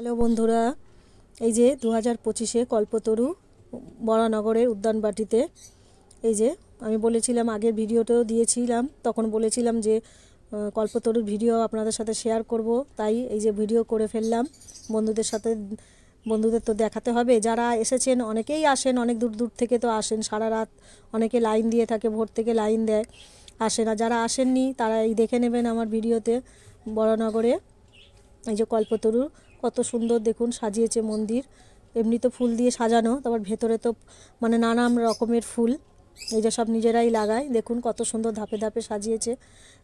Hello বন্ধুরা, এই যে দু হাজার পঁচিশে কল্পতরু বরানগরের উদ্যানবাটিতে, এই যে আমি বলেছিলাম আগের ভিডিওতেও দিয়েছিলাম, তখন বলেছিলাম যে কল্পতরুর ভিডিও আপনাদের সাথে শেয়ার করব, তাই এই যে ভিডিও করে ফেললাম। বন্ধুদের সাথে, বন্ধুদের তো দেখাতে হবে, যারা এসেছেন অনেকেই আসেন, অনেক দূর দূর থেকে তো আসেন, সারা রাত অনেকে লাইন দিয়ে থাকে, ভোর থেকে লাইন দেয়, আসে না। যারা আসেননি তারা এই দেখে নেবেন আমার ভিডিওতে বড়নগরে এই যে কল্পতরু কত সুন্দর দেখুন, সাজিয়েছে মন্দির। এমনি তো ফুল দিয়ে সাজানো, তারপর ভেতরে তো মানে নানান রকমের ফুল। এই যে সব নিজেরাই লাগায়, দেখুন কত সুন্দর ধাপে ধাপে সাজিয়েছে।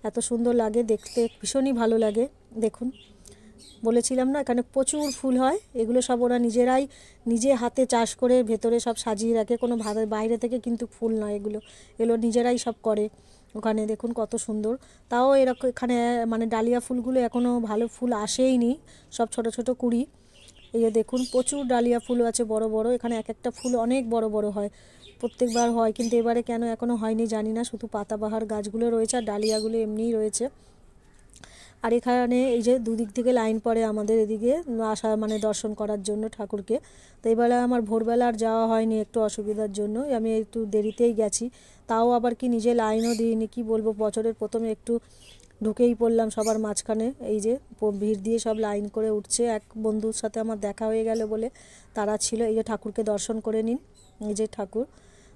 এত সুন্দর লাগে দেখতে, ভীষণই ভালো লাগে, দেখুন। বলেছিলাম না, এখানে প্রচুর ফুল হয়, এগুলো সব ওরা নিজেরাই নিজে হাতে চাষ করে ভেতরে সব সাজিয়ে রাখে। কোনো বাইরে থেকে কিন্তু ফুল নয় এগুলো এগুলো নিজেরাই সব করে। ওখানে দেখুন কত সুন্দর। তাও এরকম এখানে মানে ডালিয়া ফুলগুলো এখনও ভালো ফুল আসেইনি, সব ছোট ছোট কুড়ি। এই যে দেখুন প্রচুর ডালিয়া ফুল আছে বড় বড়, এখানে এক একটা ফুল অনেক বড় বড় হয়। প্রত্যেকবার হয়, কিন্তু এবারে কেন এখনও হয়নি জানি না, শুধু পাতাবাহার গাছগুলো রয়েছে আর ডালিয়াগুলো এমনিই রয়েছে। আর এখানে এই যে দুদিক থেকে লাইন পড়ে আমাদের এদিকে, আসা মানে দর্শন করার জন্য ঠাকুরকে। তো এবেলা আমার ভোরবেলা আর যাওয়া হয়নি একটু অসুবিধার জন্য আমি একটু দেরিতেই গেছি। তাও আবার কি নিজে লাইনও দিইনি, কি বলব? বছরের প্রথমে একটু ঢুকেই পড়লাম সবার মাঝখানে। এই যে ভিড় দিয়ে সব লাইন করে উঠছে। এক বন্ধুর সাথে আমার দেখা হয়ে গেল বলে তারা ছিল। এই যে ঠাকুরকে দর্শন করে নিন। এই যে ঠাকুর।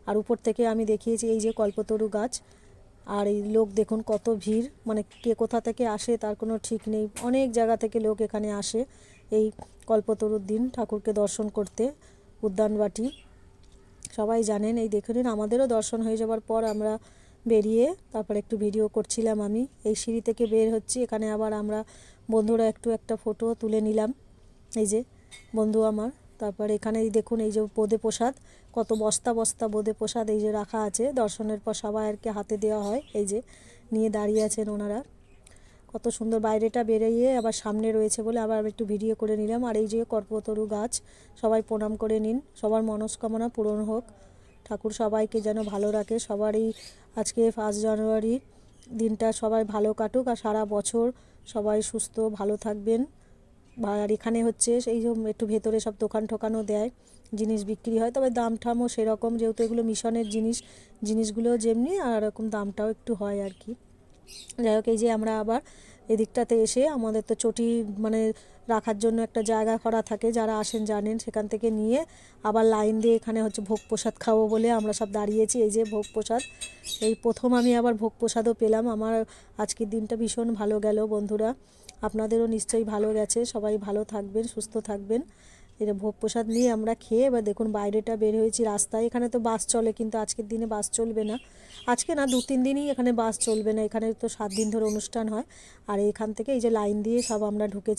আর উপর থেকে আমি দেখিয়েছি এই যে কল্পতরু গাছ। আর এই লোক দেখুন কত ভিড় মানে কে কোথা থেকে আসে তার কোনো ঠিক নেই। অনেক জায়গা থেকে লোক এখানে আসে এই কল্পতরুর দিন ঠাকুরকে দর্শন করতে, উদ্যানবাটি। সবাই জানেন, এই দেখে নিন, আমাদেরও দর্শন হয়ে যাওয়ার পর আমরা বেরিয়ে তারপর একটু ভিডিও করছিলাম আমি। এই সিঁড়ি থেকে বের হচ্ছি, এখানে আবার আমরা বন্ধুরা একটু একটা ফটো তুলে নিলাম। এই যে বন্ধু আমার তারপর এখানে দেখুন, এই যে বোদে প্রসাদ, কত বস্তা বস্তা বোদে প্রসাদ এই যে রাখা আছে। দর্শনের পর সবাই সবাইকে হাতে দেওয়া হয়, এই যে নিয়ে দাঁড়িয়ে আছেন ওনারা। কত সুন্দর বাইরেটা বেরিয়ে আবার সামনে রয়েছে বলে আবার একটু ভিডিও করে নিলাম। আর এই যে কর্পতরু গাছ, সবাই প্রণাম করে নিন। সবার মনস্কামনা পূরণ হোক। ঠাকুর সবাইকে যেন ভালো রাখে। সবারই আজকে ফার্স্ট জানুয়ারি দিনটা সবাই ভালো কাটুক। আর সারা বছর সবাই সুস্থ, ভালো থাকবেন। আর এখানে হচ্ছে সেই একটু ভেতরে সব দোকান ঠোকানও দেয়, জিনিস বিক্রি হয়। তবে দাম ঠামও সেরকম, যেহেতু এগুলো মিশনের জিনিস জিনিসগুলো যেমনি আর এরকম দামটাও একটু হয় আর কি। যাই হোক, এই যে আমরা আবার এদিকটাতে এসে আমাদের তো চটি মানে রাখার জন্য একটা জায়গা করা থাকে, যারা আসেন জানেন, সেখান থেকে নিয়ে আবার লাইন দিয়ে এখানে হচ্ছে ভোগ প্রসাদ খাব বলে আমরা সব দাঁড়িয়েছি। এই যে ভোগ প্রসাদ, এই প্রথম আমি আবার ভোগ প্রসাদও পেলাম। আমার আজকের দিনটা ভীষণ ভালো গেল বন্ধুরা। আপনাদেরও নিশ্চয়ই ভালো গেছে। সবাই ভালো থাকবেন, সুস্থ থাকবেন। এটা ভোগ প্রসাদ নিয়ে আমরা খেয়ে এবার দেখুন বাইরেটা বের হয়েছি রাস্তায়। এখানে তো বাস চলে, কিন্তু আজকের দিনে বাস চলবে না। আজকে না দু তিন দিনই এখানে বাস চলবে না। এখানে তো সাত দিন ধরে অনুষ্ঠান হয়। আর এখান থেকে এই যে লাইন দিয়ে সব আমরা ঢুকেছি।